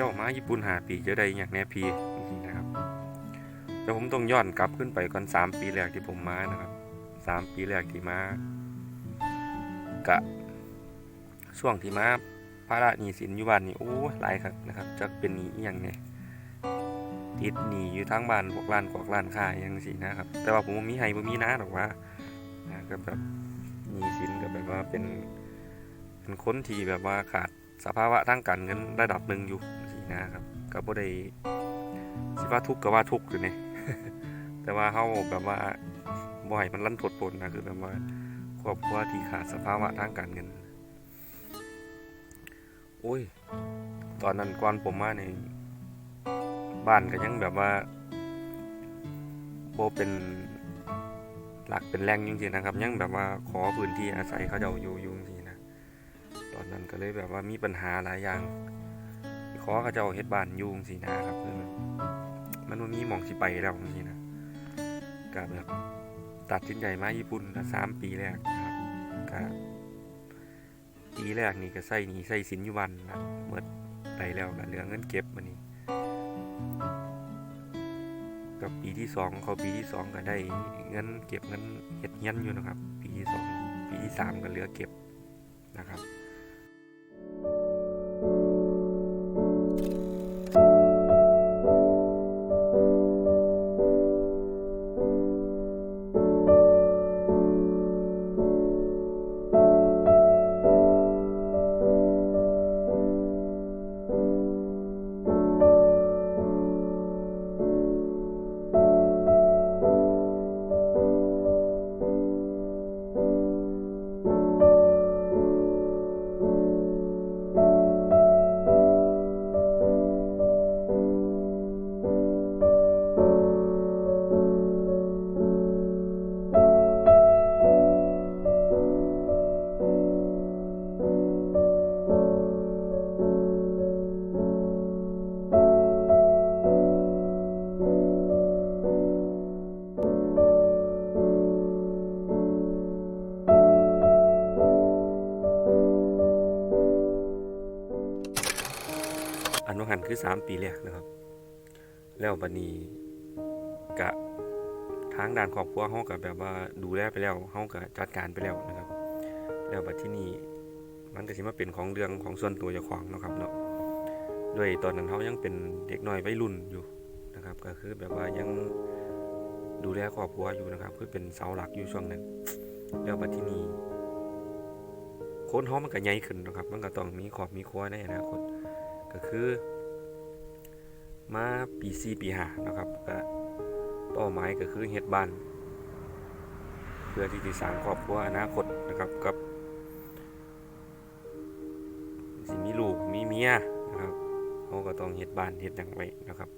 จ้ามาญี่ปุ่นหาปีจะได้อย่างแน่พีนะครับแต่ผมต้องย้อนกลับขึ้นไปก่อนสามปีแรกที่ผมมานะครับสามปีแรกที่มากะช่วงที่มาภาระหนี้สินอยู่บ้านนี่โอ้ยหลายครับนะครับจะเป็นหนี้อย่างเนี่ยติดหนี้อยู่ทั้งบ้านพวกร้านกวกร้านค้าอหยังสินะครับ แต่ว่าผมมีให้บ่มีนะหรอกว่านะก็แบบหนี้สินก็แบบว่าเป็นเป็นคนที่แบบว่าขาดสภาวะทางการเงินระดับหนึ่งอยู่ นะครับก็บ่ได้สิว่าทุกข์ก็ว่าทุกข์อยู่นี่แต่ว่าเฮาแบบว่าบ่ให้มันลั่นทดผลนะคือแบบว่าครอบครัวที่ขาดสภาวะทางการเงิน โอ้ย ตอนนั้นก่อนผมมาในบ้านก็ยังแบบว่าบ่เป็นหลักเป็นแรงจริงๆนะครับ ยังแบบว่าขอพื้นที่อาศัยเขาเจ้าอยู่อยู่จริงนะ ตอนนั้นก็เลยแบบว่ามีปัญหาหลายอย่าง ขอเขาเจ้าเฮ็ดบ้านอยุ่จั่งสินะครับคือแบบมันมีหมองสิไปแล้วจังซี่นะก็แบบตัดสินใจมาญี่ปุ่นละสามปีแรกนะครับก็ปีแรกนี่ก็ใส่หนี้ใส่สินอยู่บ้านนะหมดไปแล้วก็เหลือเงินเก็บบัดนี้กับปีที่สองเขาปีที่สองก็ได้เงินเก็บเงินเฮ็ดเงินอยู่นะครับ ปีที่สองปีที่สามก็เหลือเก็บนะครับ อันว่าหันคือสามปีแรกนะครับ แล้วบัดนี้กะทางด้านครอบครัวเฮาก็แบบว่าดูแลไปแล้วเฮาก็จัดการไปแล้วนะครับ แล้วบัดที่นี่มันก็สิมาเป็นของเรื่องของส่วนตัวเจ้าของเนาะครับเนาะด้วยตอนนั้นเฮายังเป็นเด็กน้อยวัยรุ่นอยู่นะครับ ก็คือแบบว่ายังดูแลครอบครัวอยู่นะครับ คือเป็นเสาหลักอยู่ช่วงนั้นแล้วบัดที่นี่คนเฮามันก็ใหญ่ขึ้นนะครับ มันก็ต้องมีครอบมีครัวในอนาคต คือ มาปีสี่ปีห้านะครับก็เป้าหมายก็คือเฮ็ดบ้าน เพื่อที่จะสร้างครอบครัวอนาคตนะครับกับสิมีลูกมีเมียนะครับเขาก็ต้องเฮ็ดบ้านเฮ็ดอย่างไรนะครับ